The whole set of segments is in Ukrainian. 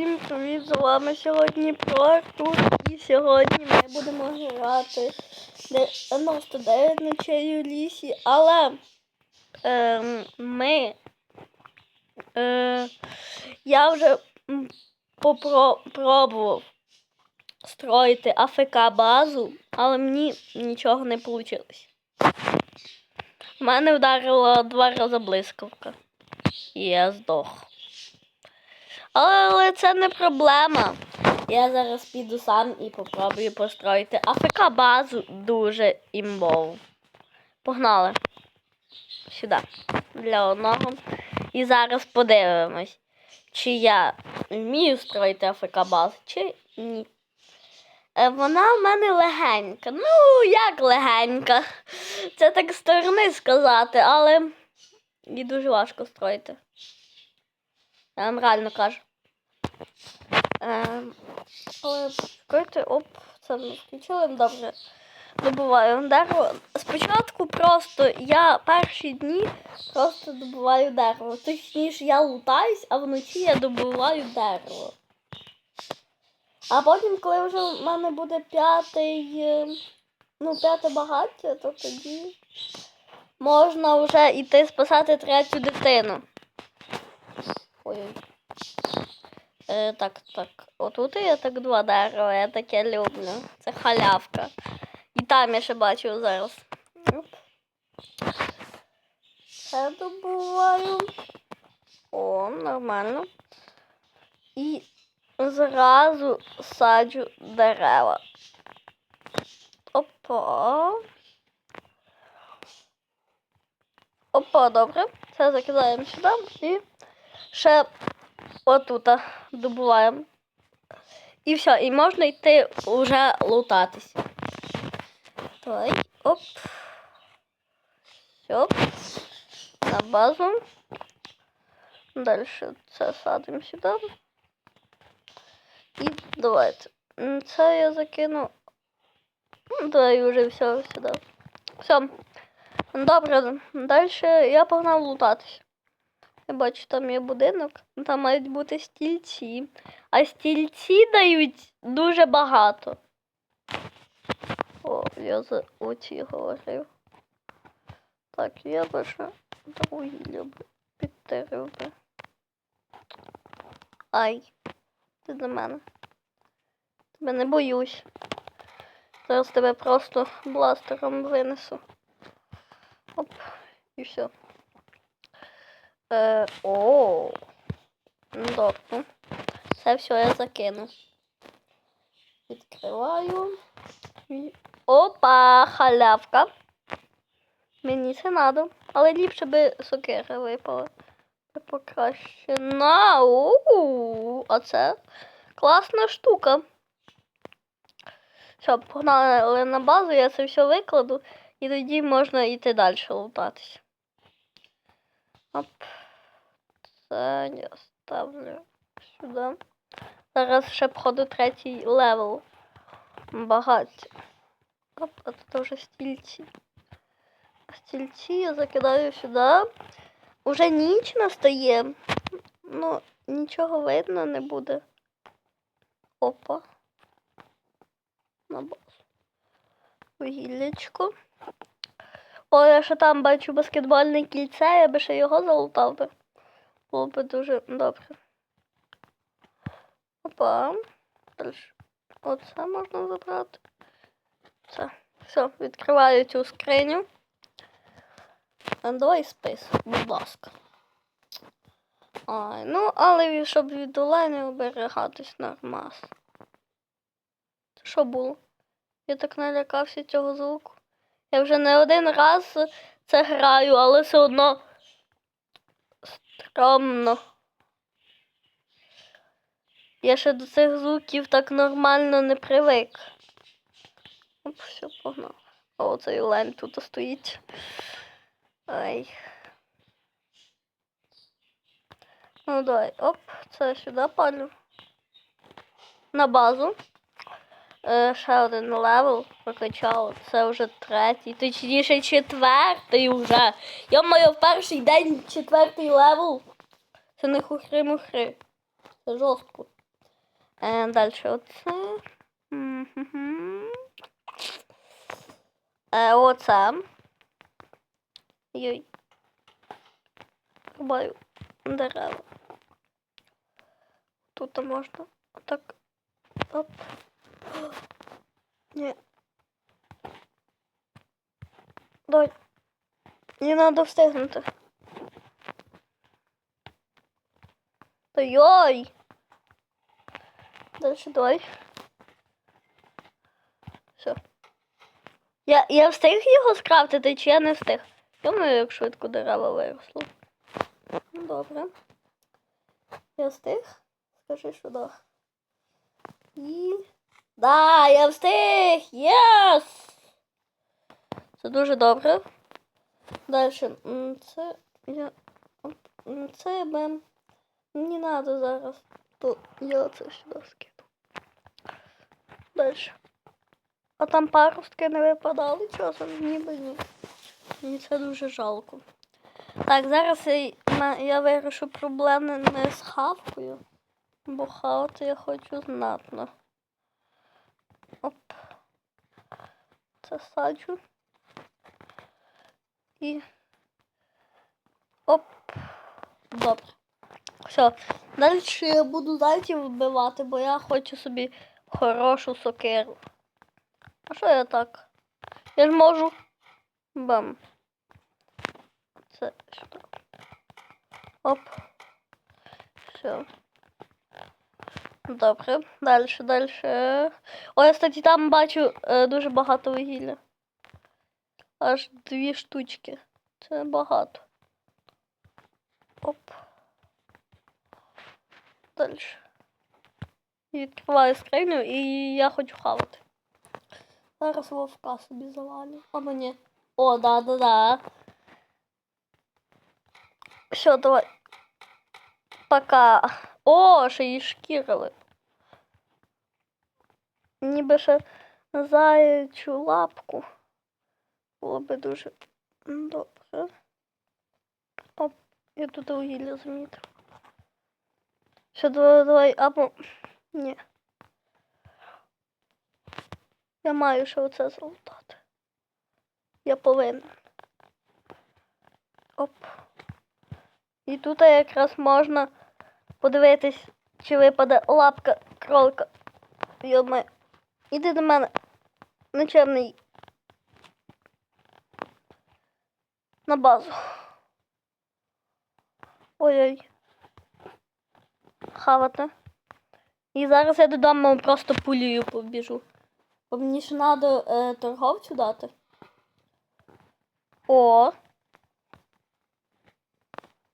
Всім привіт, з вами сьогодні про Артур і сьогодні ми будемо грати 99 ночей у лісі, але ем, ми е, я вже попробував строїти АФК базу, але мені нічого не вийшло. У мене вдарила два рази блискавка. І я здох. Але, це не проблема. Я зараз піду сам і попробую построїти АФК базу дуже імбову. Погнали. Сюди. Для одного. І зараз подивимось, чи я вмію строїти АФК базу, чи ні. Е, Вона в мене легенька. Ну, як легенька. Це так сторони сказати, але її дуже важко строїти. Я вам реально кажу. Ем, але чекайте, оп, це ми включили добре. Добуваю дерево. Спочатку просто я перші дні просто добуваю дерево. Точніше, я лутаюсь, а вночі я добуваю дерево. А потім, коли вже в мене буде п'ятий, е, ну, п'яте багаття, то тоді можна вже йти спасати третю дитину. Ой-ой. Е, так, так. Отут я так два дерева, я таке люблю. Це халявка. І там я ще бачу зараз. Це добуваю. О, нормально. І зразу саджу дерева. Опа. Опа, добре. Це закидаємо сюди і ще отут добуваємо. І все, і можна йти вже лутатись. Давай, оп. Все. На базу. Далі це садимо сюди. І давайте. Це я закину. Ну, Давай вже все сюди. Все. Добре, далі я погнав лутатись. Я бачу, там є будинок, там мають бути стільці. А стільці дають дуже багато. О, я за оці говорив. Так, я би ще вугілля б підтерив би. Ай, ти до мене. Тебе не боюсь. Зараз тебе просто бластером винесу. Оп, і все. Е, о, ну добре. Це все я закину. Відкриваю. Опа, халявка. Мені це надо. Але ліпше би сокира випала. Це покращена. У, а це класна штука. Все, погнали на базу, я це все викладу, і тоді можна йти далі лутатись. Оп. Я ставлю сюди. Зараз ще походу третій левел. Багаття. Оп, а тут вже стільці. Стільці я закидаю сюди. Уже ніч настає. Ну, нічого видно не буде. Опа. На базу. Вугіллячко. О, я ще там бачу баскетбольне кільце, я би ще його залутав би. Було би дуже добре. Опа. Далі. Оце можна забрати. Це. Все, відкриваю цю скриню. А давай спис, будь ласка. Ай, ну, але щоб від олені оберігатись нормас. Це що було? Я так налякався цього звуку. Я вже не один раз це граю, але все одно стрьомно. Я ще до цих звуків так нормально не привик. Оп, все, погнав. О, цей лень тут стоїть. Ай. Ну давай, оп, це сюди палю. На базу. Е, ще один левел прокачала. Це вже третій, точніше четвертий вже. Я маю перший день четвертий левел. Це не хухри-мухри. Це жорстко. Е, далі оце. Мгм. Е, оце. Йой. Рубаю дерева. Тут можна отак. Оп. Ні. Дай. Не надо встигнути. Та йой! Дальше давай. Все. Я, я встиг його скрафтити, чи я не встиг? Думаю, як швидко дерева виросло. Ну, Добре. Я встиг? Скажи, що да. І. Да, я встиг! Єс! Це дуже добре. Далі. Це я. Це би. Не надо зараз. То я це сюди скину. Далі. А там паростки не випадали часом, ніби ні. Мені це дуже жалко. Так, зараз я, я вирішу проблеми не з хавкою, бо хавати я хочу знатно. Оп. Це саджу. І. Оп. Добре. Все. Далі я буду зайців вбивати, бо я хочу собі хорошу сокиру. А що я так? Я ж можу. Бам. Це сюди. Оп. Все. Добре. Далі, далі. О, я, кстати, там бачу е, дуже багато вугілля. Аж дві штучки. Це багато. Оп. Далі. Відкриваю скриню і я хочу хавати. Зараз вовка собі завалю. Або ні. О, да, да, да. Все, давай. Пока. О, ще її шкірили. Ніби ще заячу лапку. Було би дуже добре. Оп, я тут вугілля замітив. Все, давай, давай, або. Ні. Я маю ще оце золотати. Я повинен. Оп. І тут якраз можна подивитись, чи випаде лапка кролика. Йоме. Іди до мене. Нечемний. На базу. Ой-ой. Хавати. І зараз я додому просто пулею побіжу. Бо мені ще треба е, торговцю дати. О.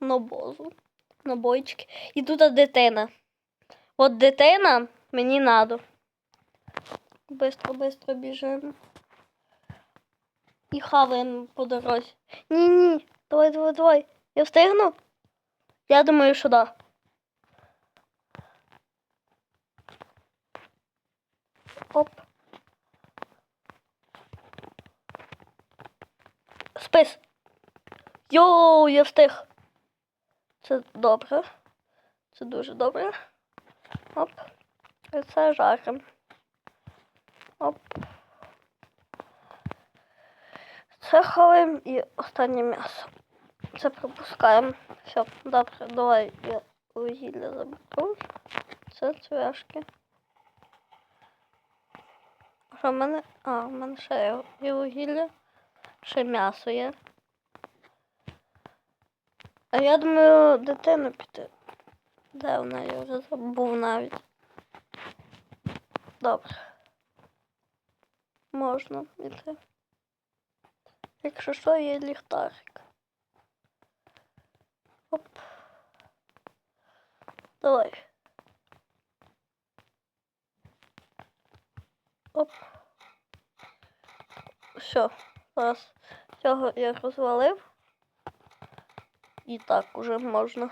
Нобозу. Набойчики. І тут дитина. От дитина мені надо. Бистро, бистро біжимо. І хаваємо по дорозі. Ні-ні. Давай, давай, давай. Я встигну? Я думаю, що да. Оп. Спис. Йоу, я встиг. Це добре. Це дуже добре. Оп. І це жарим. Оп. Це хаваємо і останнє м'ясо. Це пропускаємо. Все, добре, давай я вугілля заберу. Це цвяшки. Що в мене? А, в мене ще є- вугілля. Ще м'ясо є. А я думаю, дитину піти. Де вона? Я вже забув навіть. Добре. Можна йти. Якщо що, є ліхтарик. Оп. Давай. Оп. Все. Зараз цього я розвалив. І так уже можна.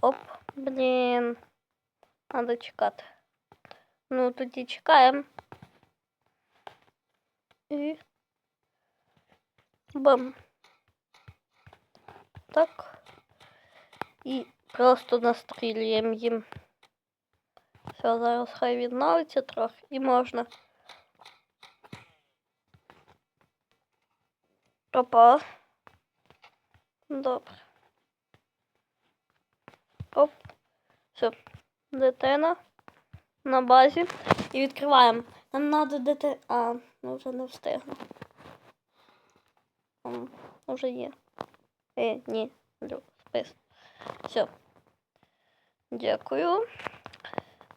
Оп, блін. Надо чекати. Ну, тоді чекаємо. І. Бам. Так. І просто настрілюємо їм. Все, зараз хай відновиться трохи і можна. Опа. Добре. Оп. Все. Дитина на базі. І відкриваємо. Нам треба дити. А, ну вже не встигну. Вже є. Е, ні. Спис. Все. Дякую.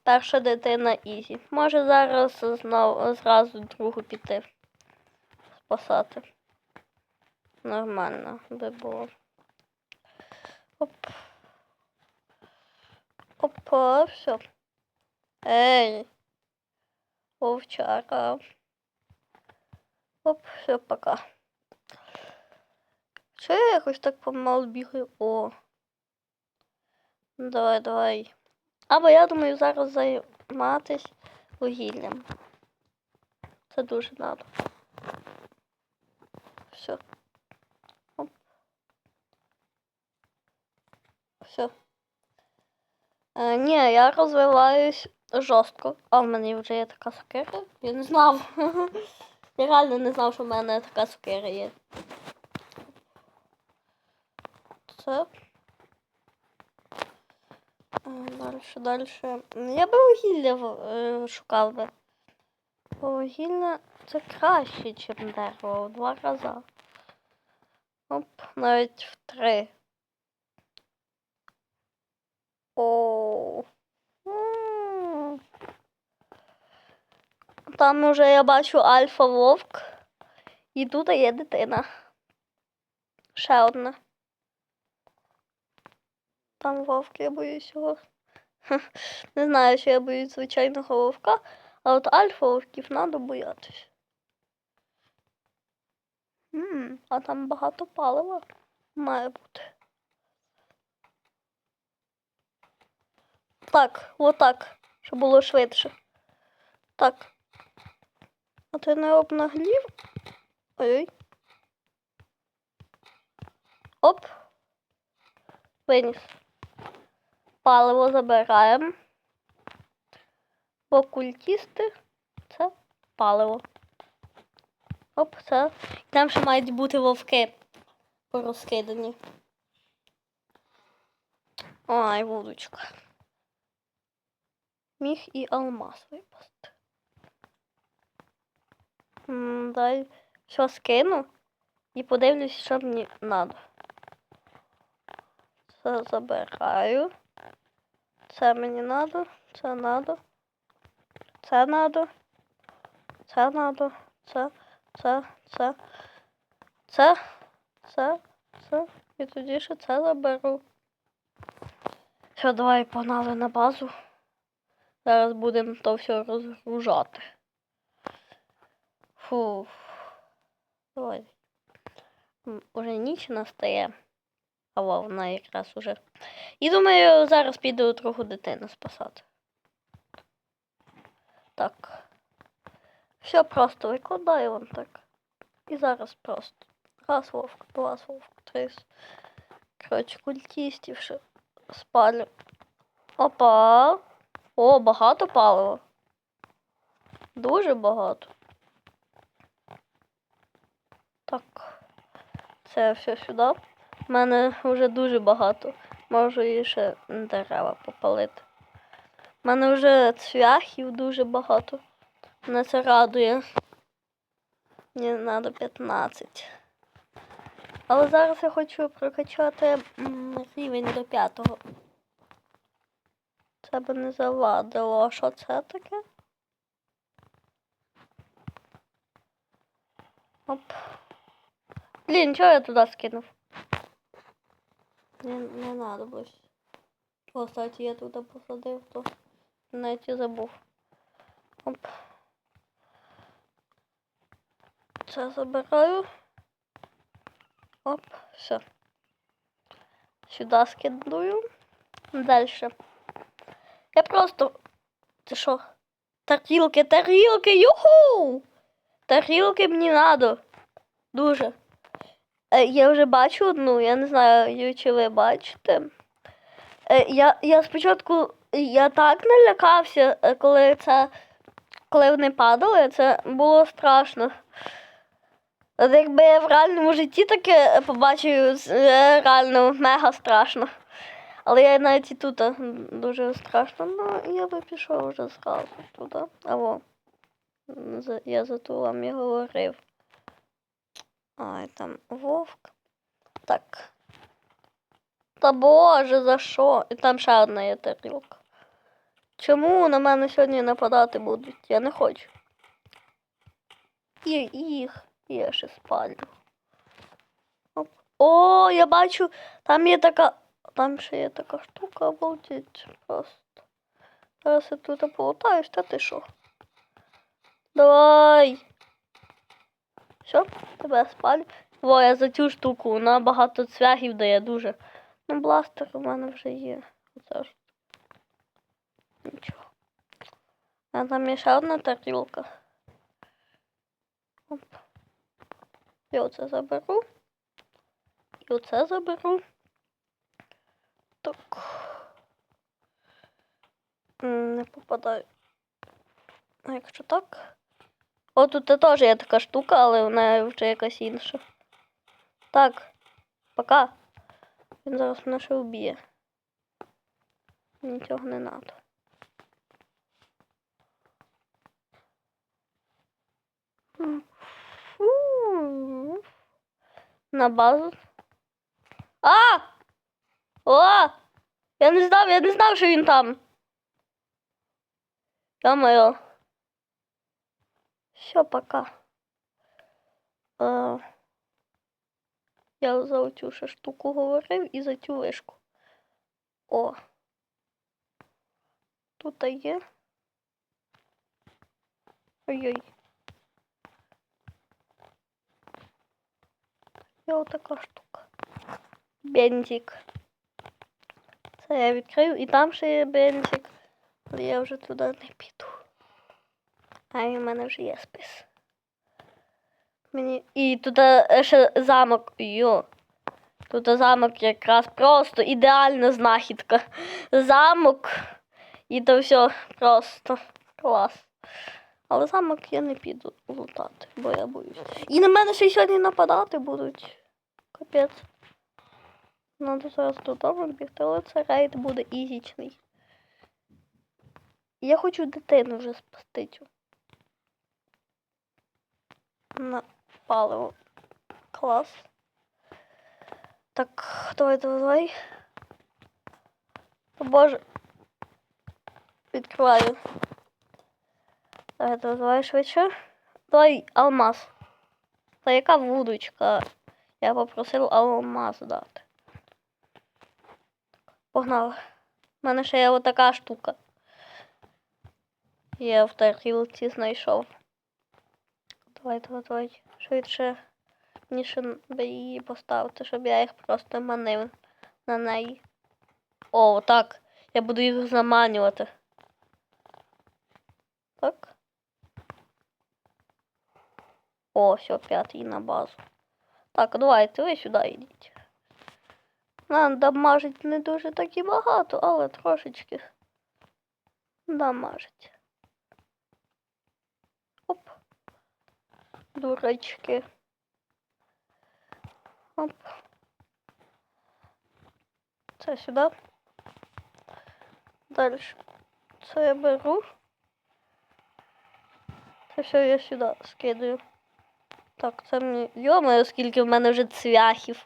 Перша дитина Ізі. Може зараз знов зразу другу піти. Спасати. Нормально би було. Оп. Опа, все. Ей. Вовчара. Оп, все, пока. Що я якось так помалу бігаю? О. Давай, давай. Або я думаю зараз займатись вугіллям. Це дуже надо. Все. Оп. Все. Е, ні, я розвиваюсь жорстко. А в мене вже є така сокира. Я не знав. Я реально не знав, що в мене така сокира є. Це. Дальше, дальше. Я би вугілля е, шукав би. Бо вугілля це краще, ніж дерево в два рази. Оп, навіть в три. О. Там уже я бачу альфа вовк. І тут є дитина. Ще одна. Там вовк, я боюсь його. Не знаю, чи я боюсь звичайного вовка, а от альфа вовків треба боятись. М, а там багато палива має бути. Так, отак, щоб було швидше. Так. А ти не обнаглів? Ой. Оп. Виніс. Паливо забираємо. Бо культісти це паливо. Оп, це. Там ще мають бути вовки порозкидані. Ой, вудочка. Міг і алмаз випасти. Дай все скину і подивлюсь, що мені треба. Це забираю. Це мені надо, це надо. Це надо. Це надо. Це, це, це. Це, це, це. І тоді ще це заберу. Все, давай погнали на базу. Зараз будемо то все розгружати. Фу. Давай. Уже ніч настає. А во, вона якраз уже. І думаю, зараз піду трохи дитину спасати. Так. Все просто викладаю вам так. І зараз просто. Раз вовк, два вовк, три. Коротше, культістів ще спалю. Опа. О, багато палива. Дуже багато. Так. Це все сюди. У мене вже дуже багато. Можу і ще дерева попалити. У мене вже цвяхів дуже багато. Мене це радує. Мені треба 15. Але зараз я хочу прокачати рівень до п'ятого. Це би не завадило. А що це таке? Оп. Блін, чого я туди скинув? Не, не надо було. О, я туди посадив, то навіть і забув. Оп. Це забираю. Оп, все. Сюди скидую. Дальше. Я просто. Це що? Тарілки, тарілки, юху! Тарілки мені надо. Дуже. Е, я вже бачу одну, я не знаю, чи ви бачите. Е, я, я спочатку я так налякався, е, коли це. Коли вони падали, це було страшно. От якби я в реальному житті таке побачив, це реально мега страшно. Але я навіть і тут дуже страшно. Ну, я би пішов вже зразу туди. Або я за ту вам і говорив. Ай, там вовк. Так. Та боже, за що? І там ще одна є тарілка. Чому на мене сьогодні нападати будуть? Я не хочу. І їх я ще спалю. Оп. О, я бачу, там є така. Там ще є така штука, обалдеть просто. Зараз я тут полутаюсь, та ти що? Давай. Все, тебе спалю. Во, я за цю штуку, вона багато цвягів дає дуже. Ну, бластер у мене вже є. Оце ж. Нічого. А там є ще одна тарілка. Оп. Я оце заберу. І оце заберу. Так. Не попадаю. А якщо так. О, тут теж є така штука, але вона вже якась інша. Так, пока. Він зараз мене ще вб'є. Нічого не треба. На базу. А! О! Я не знав, я не знав, що він там. Ё-моё. Все, пока. Е, я за оцю ще штуку говорив і за цю вишку. О. Тут є. Ой-ой. Є отака штука. Бензик. Це я відкрив, і там ще є бензик. Але я вже туди не піду. А і в мене вже є спис. Мені... І тут е, ще замок. Йо. Тут замок якраз просто ідеальна знахідка. Замок. І то все просто клас. Але замок я не піду лутати, бо я боюсь. І на мене ще сьогодні нападати будуть. Капець. Надо зараз додому бігти, але це рейд буде ізічний. Я хочу дитину вже спасти цю. На паливо. Клас. Так, давай, давай, давай. О, Боже. Відкриваю. Давай, давай, давай швидше. Давай алмаз. Та яка вудочка? Я попросив алмаз дати. Погнали. У мене ще є отака штука. Я в тарілці знайшов. Давай, давай, давай. Швидше. Мені ще би її поставити, щоб я їх просто манив на неї. О, так. Я буду їх заманювати. Так. О, все, п'ятий на базу. Так, давайте ви сюди йдіть. Нам дамажить не дуже так і багато, але трошечки дамажить. Оп. Дурачки. Оп. Це сюди. Далі. Це я беру. Це все я сюди скидаю. Так, це мені. Йомо, скільки в мене вже цвяхів.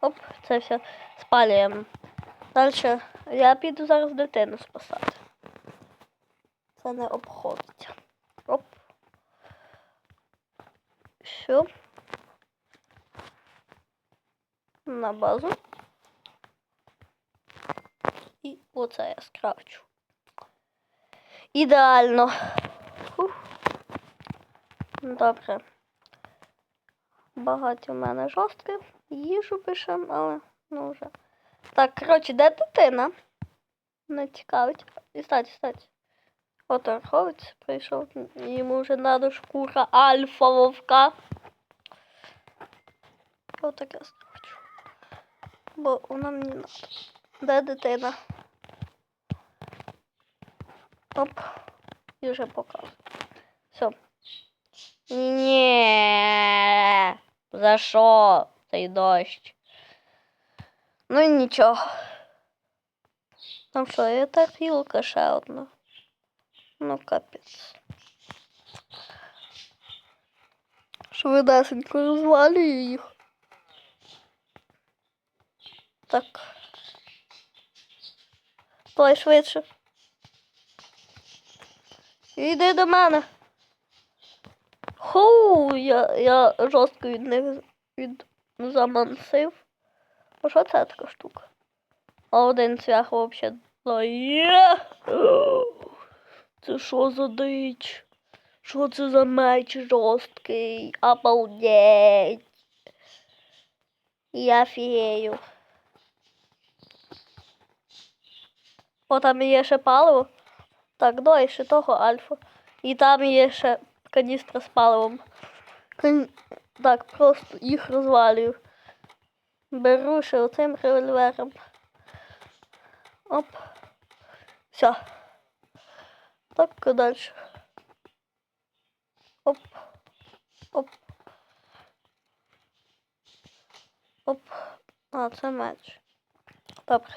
Оп, це все спалюємо. Далі я піду зараз дитину спасати. Це не обходиться. Оп. Все. На базу. І оце я скрафчу. Ідеально. Фух. Добре. Багаті у мене жорстке. Їжу пишем, але ну вже. Так, коротше, де дитина? Не цікавить. І стать, стать. От торговець прийшов. Йому вже надо шкура альфа вовка. Отаке скрафчу. Бо вона мені надо. Де дитина? Оп. І вже показую. Все. Ні. За що цей дощ? Ну і нічого. Там що, є та гілка одна. Ну, капець. Швидесенько розвалюю їх. Так. Давай швидше. Іди до мене. Ху, я, я жорстко від них від замансив. А що це така штука? А один цвях взагалі. Це що за дич? Що це за меч жорсткий? Обалдеть. Я фією. О, там є ще паливо. Так, давай ще того альфа. І там є ще каністра з паливом. Так, просто їх розвалюю. Беру ще оцим револьвером. Оп. Все. І далі. Оп. Оп. Оп. А, це меч. Добре.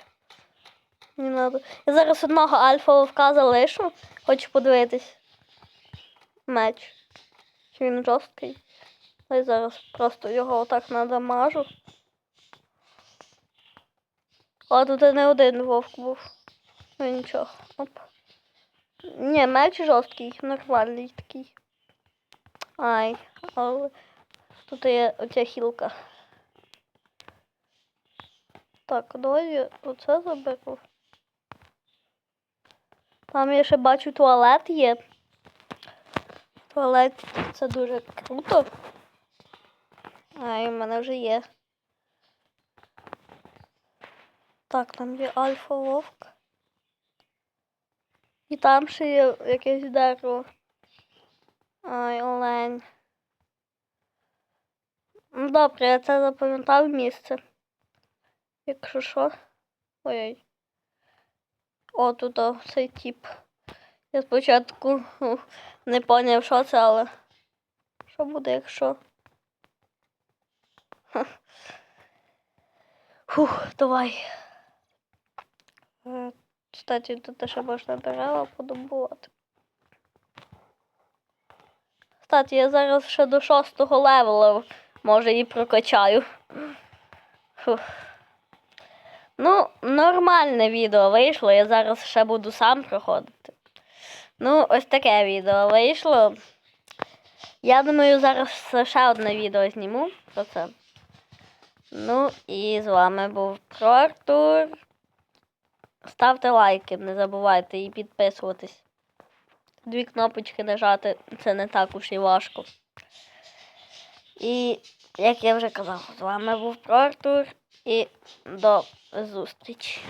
Не надо. Я зараз одного альфа вовка залишу. Хочу подивитись. Меч. Чи він жорсткий? Я зараз просто його отак надамажу. А тут не один вовк був. Ну нічого. Оп. Ні, меч жорсткий, нормальний такий. Ай, але тут є оця хілка. Так, давай я оце заберу. Там я ще бачу туалет є. Туалет це дуже круто. Ай, в мене вже є. Так, там є альфа вовк. І там ще є якесь дерево. Ай, олень. Ну добре, я це запам'ятав місце. Якщо що. Ой-ой. О, тут о, цей тип. Я спочатку ну, не поняв, що це, але що буде, якщо. Фух, давай. Кстати, тут ще можна дерева подобувати. Кстати, я зараз ще до шостого левела, може, і прокачаю. Фух. Ну, нормальне відео вийшло, я зараз ще буду сам проходити. Ну, ось таке відео вийшло. Я думаю, зараз ще одне відео зніму про це. Ну і з вами був Про Артур. Ставте лайки, не забувайте і підписуватись. Дві кнопочки нажати це не так уж і важко. І, як я вже казав, з вами був Про Артур і до зустрічі.